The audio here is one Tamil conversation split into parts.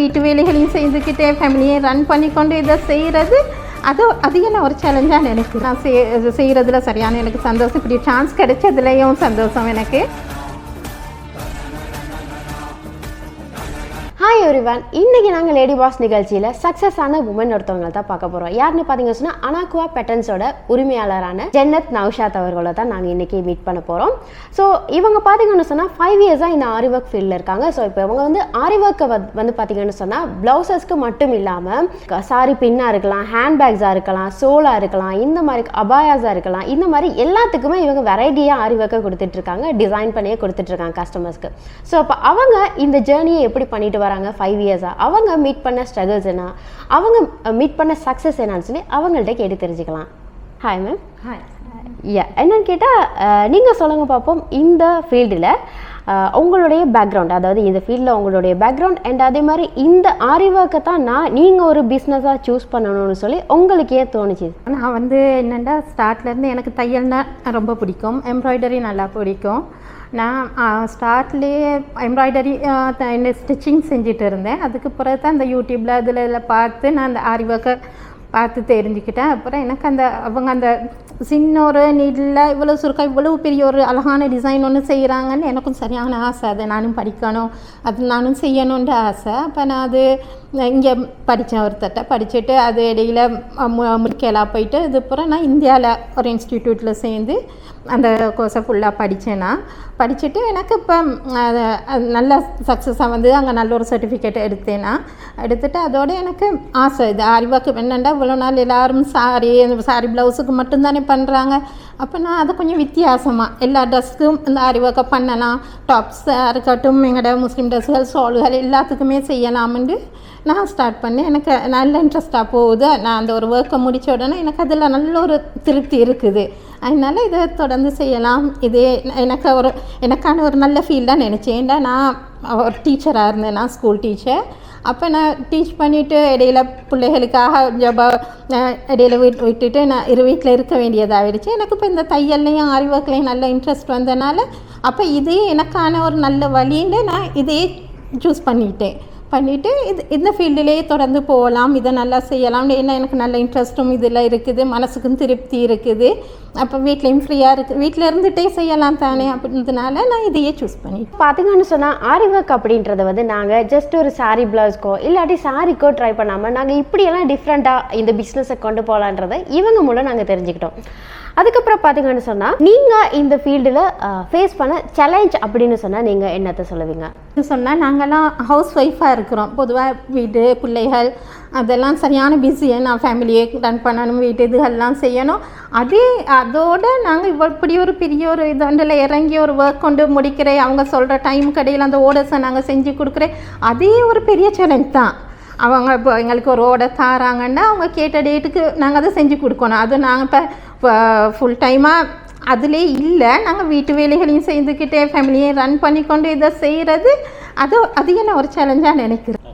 வீட்டு வேலைகளையும் செய்துக்கிட்டே ஃபேமிலியை ரன் பண்ணிக்கொண்டு இதை செய்கிறது அது அது என்ன ஒரு சேலஞ்சாக நினைக்கிறேன். நான் செய் செய்கிறதுல சரியான எனக்கு சந்தோஷம். இப்படி சான்ஸ் கிடைச்சதுலேயும் சந்தோஷம் எனக்கு. ஹாய் இன்னைக்கு நாங்கள் லேடி பாஸ் நிகழ்ச்சியில் சக்ஸஸ் ஆன உமன் ஒருத்தவங்க தான் பார்க்க போகிறோம் யாருன்னு பார்த்தீங்கன்னு சொன்னால் அனாக்குவா பெட்டன்ஸோட உரிமையாளரான ஜென்னத் நவ்ஷாத் அவர்களை தான் நாங்கள் இன்னைக்கு மீட் பண்ண போகிறோம் ஸோ இவங்க பார்த்தீங்கன்னு சொன்னால் ஃபைவ் இயர்ஸாக இந்த ஆரி ஒர்க் ஃபீல்டில் இருக்காங்க. ஸோ இப்போ இவங்க வந்து ஆரி ஒர்க்கை வந்து பார்த்தீங்கன்னு சொன்னால் ப்ளவுசஸ்க்கு மட்டும் இல்லாமல் சாரி பின்னாக இருக்கலாம் ஹேண்ட்பேக்ஸாக இருக்கலாம் சோலாக இருக்கலாம் இந்த மாதிரி அபாயாஸாக இருக்கலாம் இந்த மாதிரி எல்லாத்துக்குமே இவங்க வெரைட்டியாக ஆரி ஒர்க்கை கொடுத்துட்ருக்காங்க டிசைன் பண்ணியே கொடுத்துட்ருக்காங்க கஸ்டமர்ஸ்க்கு ஸோ அப்போ அவங்க இந்த ஜேர்னியை எப்படி பண்ணிட்டு வராங்க? ஃபைவ் இயர்ஸாக அவங்க மீட் பண்ண ஸ்ட்ரகிள்ஸ் என்ன அவங்க மீட் பண்ண சக்ஸஸ் என்னன்னு சொல்லி அவங்கள்ட்ட கேட்டு தெரிஞ்சுக்கலாம். ஹாய் மேம் யா என்னன்னு கேட்டால் நீங்கள் சொல்லுங்கள் பார்ப்போம் இந்த ஃபீல்டில் உங்களுடைய பேக்ரவுண்ட் அதாவது இந்த ஃபீல்டில் உங்களுடைய பேக்ரவுண்ட் அண்ட் அதே மாதிரி இந்த ஆரி ஒர்க்கை தான் நான் நீங்கள் ஒரு பிஸ்னஸாக சூஸ் பண்ணணும்னு சொல்லி உங்களுக்கு ஏன் தோணுச்சு? நான் வந்து என்னென்னா ஸ்டார்ட்லேருந்து எனக்கு தையல்னா ரொம்ப பிடிக்கும். எம்ப்ராய்டரி நல்லா பிடிக்கும். நான் ஸ்டார்ட்லேயே எம்ப்ராய்டரி என்ன ஸ்டிச்சிங் செஞ்சுட்டு இருந்தேன் அதுக்கு பிறகு தான் அந்த யூடியூப்பில் அதில் இதில் பார்த்து நான் அந்த ஆரி ஒர்க்கை பார்த்து தெரிஞ்சுக்கிட்டேன். அப்புறம் எனக்கு அந்த அவங்க அந்த சின்ன ஒரு நீட்டில் இவ்வளோ சுருக்கா இவ்வளோ பெரிய ஒரு அழகான டிசைன் ஒன்று செய்கிறாங்கன்னு எனக்கும் சரியான ஆசை. அதை நானும் படிக்கணும் அது நானும் செய்யணுன்ற ஆசை. அப்போ நான் அது இங்கே படித்தேன் ஒருத்தட்ட படிச்சுட்டு அது இடையில முடிக்கலாம் போயிட்டு இதுப்புறம் நான் இந்தியாவில் ஒரு இன்ஸ்டிடியூட்டில் சேர்ந்து அந்த கோர்ஸை ஃபுல்லாக படித்தேன் நான் படிச்சுட்டு எனக்கு இப்போ நல்ல சக்ஸஸாக வந்து அங்கே நல்ல ஒரு சர்டிஃபிகேட் எடுத்தேன்? நான் எடுத்துட்டு அதோடு எனக்கு ஆசை இது அறிவாக்கு என்னென்னா இவ்வளோ நாள் எல்லோரும் சாரி சாரி ப்ளவுஸுக்கு மட்டும்தானே பண்ணுறாங்க அப்போ நான் அதை கொஞ்சம் வித்தியாசமாக எல்லா ட்ரெஸ்க்கும் இந்த அறிவாக்க பண்ணலாம். டாப்ஸாக இருக்கட்டும் எங்களோட முஸ்லீம் ட்ரெஸ்ஸுகள் சோல்கள் எல்லாத்துக்குமே செய்யலாம்னு நான் ஸ்டார்ட் பண்ணேன். எனக்கு நல்ல இன்ட்ரெஸ்ட்டாக போகுது. நான் அந்த ஒரு ஒர்க்கை முடித்த உடனே எனக்கு அதில் நல்ல ஒரு திருப்தி இருக்குது. அதனால் இதை தொடர்ந்து செய்யலாம். இதே எனக்கு ஒரு எனக்கான ஒரு நல்ல ஃபீல்டாக நினச்சேன். நான் ஒரு டீச்சராக இருந்தேன். நான் ஸ்கூல் டீச்சர் அப்போ நான் டீச் பண்ணிவிட்டு இடையில பிள்ளைகளுக்காக ஜப இடையில விட் விட்டுட்டு நான் இரு வீட்டில் இருக்க வேண்டியதாகிடுச்சு எனக்கு இப்போ இந்த தையல்லையும் அறிவர்க்லையும் நல்ல இன்ட்ரெஸ்ட் வந்தனால அப்போ இதே எனக்கான ஒரு நல்ல வழின்னு நான் இதையே சூஸ் பண்ணிட்டேன். பண்ணிவிட்டு இது இந்த ஃபீல்டிலேயே தொடர்ந்து போகலாம் இதை நல்லா செய்யலாம். ஏன்னா எனக்கு நல்ல இன்ட்ரெஸ்ட்டும் இதில் இருக்குது மனசுக்கும் திருப்தி இருக்குது. அப்போ வீட்லேயும் ஃப்ரீயாக இருக்குது வீட்டில் இருந்துகிட்டே செய்யலாம் தானே அப்படின்றதுனால நான் இதையே சூஸ் பண்ணி பார்த்தீங்கன்னு சொன்னால் ஆரி ஒர்க் அப்படின்றத வந்து நாங்கள் ஜஸ்ட் ஒரு சாரி ப்ளவுஸ்க்கோ இல்லாட்டி சாரிக்கோ ட்ரை பண்ணாமல் நாங்கள் இப்படியெல்லாம் டிஃப்ரெண்ட்டாக இந்த பிஸ்னஸை கொண்டு போகலான்றதை இவங்க மூலம் நாங்கள் தெரிஞ்சுக்கிட்டோம். அதுக்கப்புறம் பார்த்தீங்கன்னு சொன்னால் நீங்கள் இந்த ஃபீல்டில் ஃபேஸ் பண்ண சேலஞ்ச் அப்படின்னு சொன்னால் நீங்கள் என்னத்தை சொல்லுவீங்க? சொன்னால் நாங்கள்லாம் ஹவுஸ் ஒய்ஃபாக இருக்கிறோம். பொதுவாக வீடு பிள்ளைகள் அதெல்லாம் சரியான பிஸியை நான் ஃபேமிலியை ரன் பண்ணணும் வீட்டு இதுகள்லாம் செய்யணும். அதே அதோடு நாங்கள் இவ்வளோ இப்படி ஒரு பெரிய ஒரு இதண்டில் இறங்கி ஒரு ஒர்க் கொண்டு முடிக்கிறேன் அவங்க சொல்கிற டைம் கடையில் அந்த ஓடர்ஸை நாங்கள் செஞ்சு கொடுக்குறேன் அதே ஒரு பெரிய சேலஞ்ச் தான். அவங்க இப்போ எங்களுக்கு ஒரு ஓடை தாராங்கன்னா அவங்க கேட்ட டேட்டுக்கு நாங்கள் அதை செஞ்சு கொடுக்கணும். அது நாங்கள் இப்போ இப்போ ஃபுல் டைமாக அதிலே இல்லை. நாங்கள் வீட்டு வேலைகளையும் செய்துக்கிட்டே ஃபேமிலியை ரன் பண்ணிக்கொண்டு இதை செய்கிறது அது அது என்ன ஒரு சேலஞ்சாக நினைக்கிறேன்.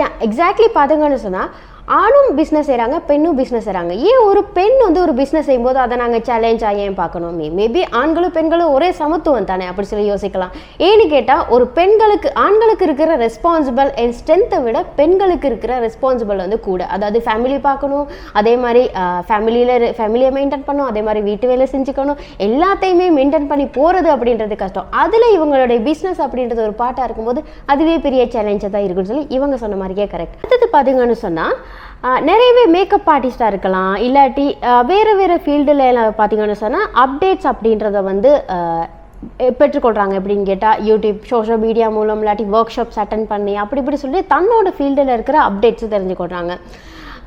ஏன் எக்ஸாக்ட்லி பார்த்தீங்கன்னு சொன்னால் ஆணும் பிஸ்னஸ் செய்கிறாங்க பெண்ணும் பிஸ்னஸ் செய்கிறாங்க ஏன் ஒரு பெண் வந்து ஒரு பிஸ்னஸ் செய்யும்போது அதை நாங்கள் சேலஞ்சாக ஏன் பார்க்கணும்? மே மேபி ஆண்களும் பெண்களும் ஒரே சமத்துவம் தானே அப்படி சொல்லி யோசிக்கலாம். ஏன்னு கேட்டால் ஒரு பெண்களுக்கு ஆண்களுக்கு இருக்கிற ரெஸ்பான்சிபிள் அண்ட் ஸ்ட்ரென்த்தை விட பெண்களுக்கு இருக்கிற ரெஸ்பான்சிபிள் வந்து கூட. அதாவது ஃபேமிலி பார்க்கணும் அதே மாதிரி ஃபேமிலியில் ஃபேமிலியை மெயின்டைன் பண்ணணும் அதே மாதிரி வீட்டு வேலை செஞ்சுக்கணும். எல்லாத்தையுமே மெயின்டைன் பண்ணி போகிறது அப்படின்றது கஷ்டம். அதில் இவங்களுடைய பிஸ்னஸ் அப்படின்றது ஒரு பாட்டாக இருக்கும்போது அதுவே பெரிய சேலஞ்சாக தான் இருக்குன்னு சொல்லி இவங்க சொன்ன மாதிரியே கரெக்ட் அடுத்தது பார்த்தீங்கன்னு சொன்னால் நிறையவே மேக்கப் ஆர்டிஸ்டாக இருக்கலாம். இல்லாட்டி வேறு வேறு ஃபீல்டில் பார்த்தீங்கன்னு சொன்னால் அப்டேட்ஸ் அப்படின்றத வந்து பெற்றுக்கொள்கிறாங்க எப்படின்னு கேட்டால் யூடியூப் சோஷியல் மீடியா மூலம் இல்லாட்டி ஒர்க் ஷாப்ஸ் அட்டன் பண்ணி அப்படி இப்படி சொல்லி தன்னோட ஃபீல்டில் இருக்கிற அப்டேட்ஸும் தெரிஞ்சுக்கொள்கிறாங்க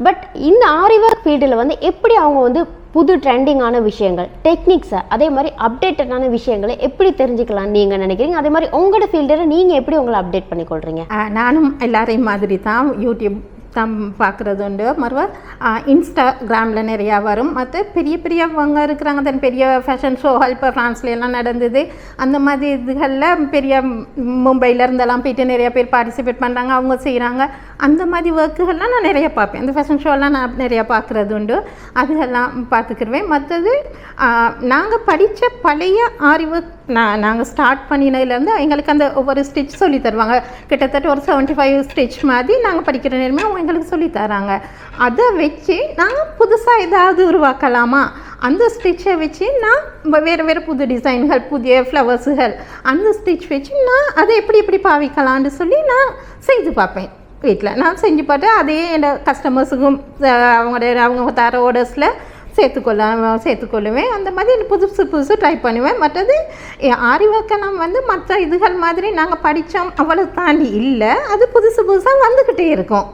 பட் இந்த ஆரி ஒர்க் ஃபீல்டில் வந்து எப்படி அவங்க வந்து புது ட்ரெண்டிங்கான விஷயங்கள் டெக்னிக்ஸை அதே மாதிரி அப்டேட்டடான விஷயங்களை எப்படி தெரிஞ்சுக்கலாம் நீங்கள் நினைக்கிறீங்க? அதே மாதிரி உங்களோட ஃபீல்டில் நீங்கள் எப்படி உங்களை அப்டேட் பண்ணிக்கொள்கிறீங்க நானும் எல்லாரையும் மாதிரி தான் யூடியூப் தான் பார்க்குறது உண்டு மறுவா இன்ஸ்டாகிராமில் நிறையா வரும். மற்ற பெரிய பெரியவங்க இருக்கிறாங்க. தென் பெரிய ஃபேஷன் ஷோகள் இப்போ ஃப்ரான்ஸ்லாம் நடந்தது. அந்த மாதிரி இதுகளில் பெரிய மும்பையில் இருந்தெல்லாம் போயிட்டு நிறைய பேர் பார்ட்டிசிபேட் பண்ணுறாங்க அவங்க செய்கிறாங்க அந்த மாதிரி ஒர்க்குகள்லாம் நான் நிறைய பார்ப்பேன். அந்த ஃபேஷன் ஷோலாம் நான் நிறையா பார்க்குறது உண்டு அதுகெல்லாம் பார்த்துக்கிடுவேன் மற்றது நாங்கள் படித்த பழைய ஆரி ஒர்க் நான் நாங்கள் ஸ்டார்ட் பண்ணினதுலேருந்து எங்களுக்கு அந்த ஒவ்வொரு ஸ்டிச் சொல்லி தருவாங்க. கிட்டத்தட்ட ஒரு செவன்ட்டி ஃபைவ் ஸ்டிச் மாதிரி நாங்கள் படிக்கிற நேரமே அவங்க எங்களுக்கு சொல்லி தராங்க. அதை வச்சு நாங்கள் புதுசாக ஏதாவது உருவாக்கலாமா? அந்த ஸ்டிச்சை வச்சு நான் வேறு வேறு புது டிசைன்கள் புதிய ஃப்ளவர்ஸுகள் அந்த ஸ்டிச் வச்சு நான் அதை எப்படி எப்படி பாவிக்கலாம்னு சொல்லி நான் செய்து பார்ப்பேன் வீட்டில் நான் செஞ்சு பார்த்து அதே என் கஸ்டமர்ஸுக்கும் அவங்களோட அவங்க தர ஆர்டர்ஸில் சேர்த்துக்கொள்ள சேர்த்துக்கொள்ளுவேன். அந்த மாதிரி புதுசு புதுசு ட்ரை பண்ணுவேன். மற்றது ஆரி ஒர்க்கெல்லாம் வந்து மற்ற இதுகள் மாதிரி நாங்கள் படித்தோம் அவ்வளோ தாண்டி இல்லை. அது புதுசு புதுசாக வந்துக்கிட்டே இருக்கும்.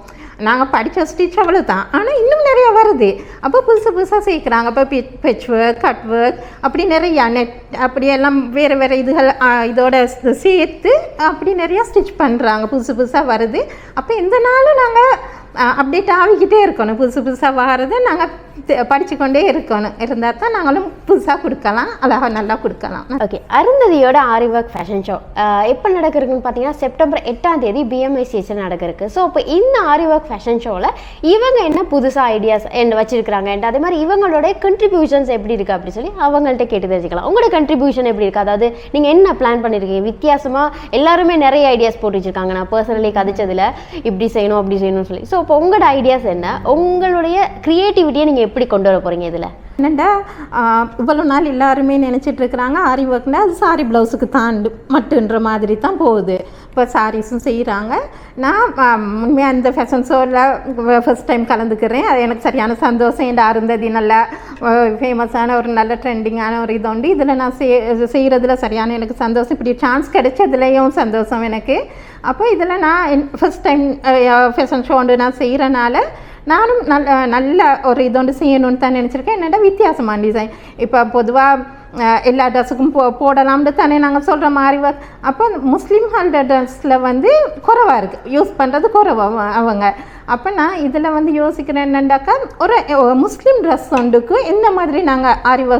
நாங்கள் படித்த ஸ்டிச் அவ்வளோ தான் ஆனால் இன்னும் நிறையா வருது. அப்போ புதுசு புதுசாக சேர்க்குறாங்க. இப்போ பி பெச் ஒர்க் கட் ஒர்க் அப்படி நிறையா நெட் அப்படி எல்லாம் வேறு வேறு இதுகள் இதோட சேர்த்து அப்படி நிறையா ஸ்டிச் பண்ணுறாங்க புதுசு புதுசாக வருது. அப்போ இந்த நாளும் நாங்கள் அப்டேட் ஆகிக்கிட்டே இருக்கணும். புதுசு புதுசாக வர்றதை நாங்கள் படித்து கொண்டே இருக்கணும். இருந்தால் தான் நாங்களும் புதுசாக கொடுக்கலாம். அழகாக நல்லா கொடுக்கலாம். ஓகே அருந்ததியோட ஆரி ஒர்க் ஃபேஷன் ஷோ எப்போ நடக்கிறதுன்னு பார்த்தீங்கன்னா செப்டம்பர் எட்டாம் தேதி பிஎம்ஐசிஎஸ் நடக்கிறதுக்கு. ஸோ இப்போ இந்த ஆரி ஒர்க் ஃபேஷன் ஷோவில் இவங்க என்ன புதுசாக ஐடியாஸ் என்ன வச்சிருக்கிறாங்க அதே மாதிரி இவங்களோட கண்ட்ரிபியூஷன்ஸ் எப்படி இருக்குது அப்படி சொல்லி அவங்கள்ட்ட கேட்டு தெரிஞ்சுக்கலாம். உங்களோட கண்ட்ரிபியூஷன் எப்படி இருக்குது அதாவது நீங்கள் என்ன பிளான் பண்ணியிருக்கீங்க வித்தியாசமாக எல்லாருமே நிறைய ஐடியாஸ் போட்டு வச்சிருக்காங்க. நான் பர்சனலி கதைச்சதில் இப்படி செய்யணும் அப்படி செய்யணும்னு சொல்லி. ஸோ இப்போ உங்களோட ஐடியாஸ் என்ன? உங்களுடைய க்ரியேட்டிவிட்டியை நீங்கள் எப்படி கொண்டு வர போகிறீங்க இதில்? என்னண்டா? இவ்வளோ நாள் எல்லாருமே நினச்சிட்டு இருக்கிறாங்க ஆரி ஒர்க்னா அது சாரி ப்ளவுஸுக்கு தான் மட்டுன்ற மாதிரி தான் போகுது. இப்போ சாரீஸும் செய்கிறாங்க நான் உண்மையாக அந்த ஃபேஷன் ஷோவில் ஃபஸ்ட் டைம் கலந்துக்கிறேன். அது எனக்கு சரியான சந்தோஷம். என் அருந்ததி நல்லா ஃபேமஸான ஒரு நல்ல ட்ரெண்டிங்கான ஒரு இது உண்டு. இதில் நான் செய் செய்கிறதுல சரியான எனக்கு சந்தோஷம். இப்படி சான்ஸ் கிடைச்சதுலேயும் சந்தோஷம் எனக்கு. அப்போ இதில் நான் ஃபஸ்ட் டைம் ஃபேஷன் ஷோ உண்டு நான் செய்கிறனால நானும் நல்ல நல்ல ஒரு இதோண்டு செய்யணும்னு தான் நினச்சிருக்கேன். என்னென்னா வித்தியாசமான டிசைன் இப்போ பொதுவாக எல்லா ட்ரெஸ்ஸுக்கும் போ போடலாம்னு தானே நாங்கள் சொல்கிற மாதிரி அப்போ முஸ்லீம் ஹண்ட்ரட் ட்ரெஸ்ஸில் வந்து குறைவாக இருக்குது யூஸ் பண்ணுறது குறவாக அவங்க. அப்போ நான் இதில் வந்து யோசிக்கிறேன் என்னண்டாக்கா ஒரு முஸ்லீம் ட்ரெஸ் ஒன்றுக்கு இந்த மாதிரி நாங்கள் அறிவு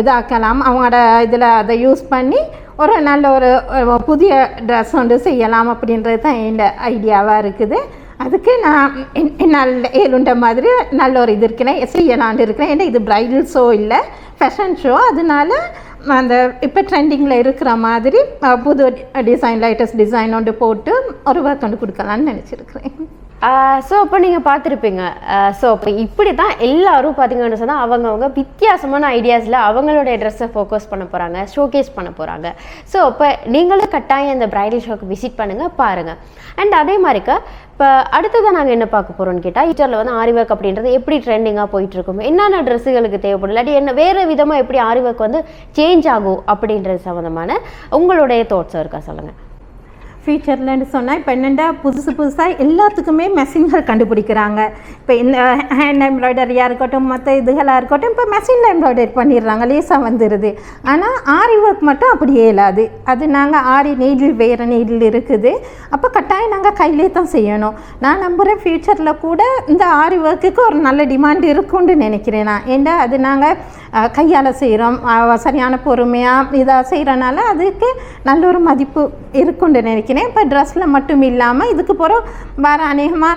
இதாக்கலாம். அவங்களோட இதில் அதை யூஸ் பண்ணி ஒரு நல்ல ஒரு ஒரு புதிய ட்ரெஸ் ஒன்று செய்யலாம் அப்படின்றது தான் என் ஐடியாவாக இருக்குது. அதுக்கு நான் என்- என்னால் ஏழுண்ட மாதிரி நல்ல ஒரு இது இருக்கிறேன் செய்யலான்னு இருக்கிறேன். ஏன்னா இது ப்ரைடல் ஷோ இல்லை ஃபேஷன் ஷோ அதனால அந்த இப்போ ட்ரெண்டிங்கில் இருக்கிற மாதிரி புது டிசைன் லைட்டஸ்ட் டிசைன் ஒன்று போட்டு ஒரு ஒர்க் ஒன்று கொடுக்கலான்னு நினச்சிருக்கிறேன். ஸோ அப்போ நீங்கள் பார்த்துருப்பீங்க. ஸோ அப்போ இப்படி தான் எல்லாரும் பார்த்தீங்கன்னு சொன்னால் அவங்கவுங்க வித்தியாசமான ஐடியாஸில் அவங்களுடைய ட்ரெஸ்ஸை ஃபோக்கஸ் பண்ண போகிறாங்க ஷோகேஸ் பண்ண போகிறாங்க ஸோ அப்போ நீங்களும் கட்டாயம் இந்த பிரைடல் ஷோக்கு விசிட் பண்ணுங்கள் பாருங்கள் அண்ட் அதே மாதிரிக்க இப்போ அடுத்ததை நாங்கள் என்ன பார்க்க போகிறோம்னு கேட்டால் ட்விட்டரில் வந்து ஆரி ஒர்க் அப்படின்றது எப்படி ட்ரெண்டிங்காக போயிட்டுருக்கும் என்னென்ன ட்ரெஸ்ஸுகளுக்கு தேவைப்படும் இல்லாட்டி என்ன வேறு விதமாக எப்படி ஆரி ஒர்க் வந்து சேஞ்ச் ஆகும் அப்படின்றது சம்மந்தமான உங்களுடைய தாட்ஸ் இருக்கா சொல்லுங்கள் ஃபியூச்சர்லன்னு சொன்னால் இப்போ என்னென்னா புதுசு புதுசாக எல்லாத்துக்குமே மெஷின்கள் கண்டுபிடிக்கிறாங்க. இப்போ இந்த ஹேண்ட் எம்ப்ராய்டரியாக இருக்கட்டும் மற்ற இதுகளாக இருக்கட்டும் இப்போ மெஷினில் எம்ப்ராய்டரி பண்ணிடுறாங்க லேசாக வந்துடுது ஆனால் ஆரி ஒர்க் மட்டும் அப்படியே இல்லாது. அது நாங்கள் ஆரி நீடில் வேறு நீடில் இருக்குது. அப்போ கட்டாயம் நாங்கள் கையிலே தான் செய்யணும். நான் நம்புகிறேன் ஃப்யூச்சரில் கூட இந்த ஆரி ஒர்க்குக்கு ஒரு நல்ல டிமாண்ட் இருக்கும்னு நினைக்கிறேன் நான். ஏன்னா அது நாங்கள் கையால் செய்கிறோம் சரியான பொறுமையாக இதாக செய்கிறனால அதுக்கு நல்ல ஒரு மதிப்பு இருக்குன்னு நினைக்கிறேன். இப்போ ட்ரெஸ்ஸில் மட்டும் இல்லாமல் இதுக்கு பிறகு வேறு அநேகமாக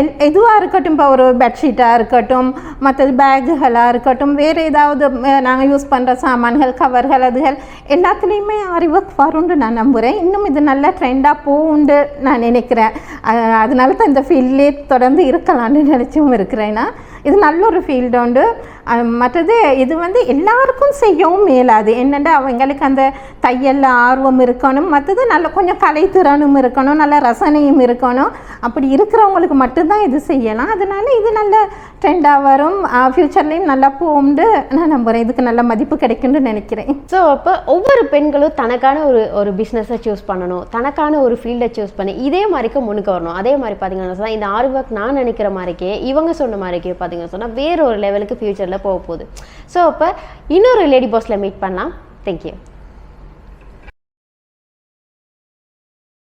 எல் எதுவாக இருக்கட்டும் இப்போ ஒரு பெட்ஷீட்டாக இருக்கட்டும் மற்றது பேகுகளாக இருக்கட்டும் வேறு ஏதாவது நாங்கள் யூஸ் பண்ணுற சாமான்கள் கவர்கள் அதுகள் எல்லாத்துலேயுமே அறிவுக்கு வரும்னு நான் நம்புகிறேன் இன்னும் இது நல்ல ட்ரெண்டாக போகும்னு நான் நினைக்கிறேன். அதனால தான் இந்த ஃபீல்ட்லேயே தொடர்ந்து இருக்கலாம்னு நினச்சும் இருக்கிறேன்னா இது நல்ல ஒரு ஃபீல்டு உண்டு. மற்றது இது வந்து எல்லாருக்கும் செய்யவும் மேலாது. என்னென்னா அவங்களுக்கு அந்த தையலில் ஆர்வம் இருக்கணும் மற்றது நல்ல கொஞ்சம் கலைத்திறனும் இருக்கணும் நல்ல ரசனையும் இருக்கணும். அப்படி இருக்கிறவங்களுக்கு மட்டும்தான் இது செய்யலாம். அதனால இது நல்ல ட்ரெண்டாக வரும். ஃப்யூச்சர்லேயும் நல்லா போகும்னு நான் நம்புகிறேன் இதுக்கு நல்ல மதிப்பு கிடைக்கும்னு நினைக்கிறேன். ஸோ அப்போ ஒவ்வொரு பெண்களும் தனக்கான ஒரு ஒரு பிஸ்னஸை சூஸ் பண்ணணும். தனக்கான ஒரு ஃபீல்டை சூஸ் பண்ணி இதே மாதிரிக்கு முன்னுக்கு வரணும். அதே மாதிரி பார்த்தீங்கன்னா இந்த ஆரி ஒர்க் நான் நினைக்கிற மாதிரிக்கே இவங்க சொன்ன மாதிரிக்கே பார்த்தீங்கன்னா சொன்னால் வேற ஒரு லெவலுக்கு ஃப்யூச்சரில் போக போகுது. ஸோ அப்போ இன்னொரு லேடி பாஸில் மீட் பண்ணலாம். தேங்க்யூ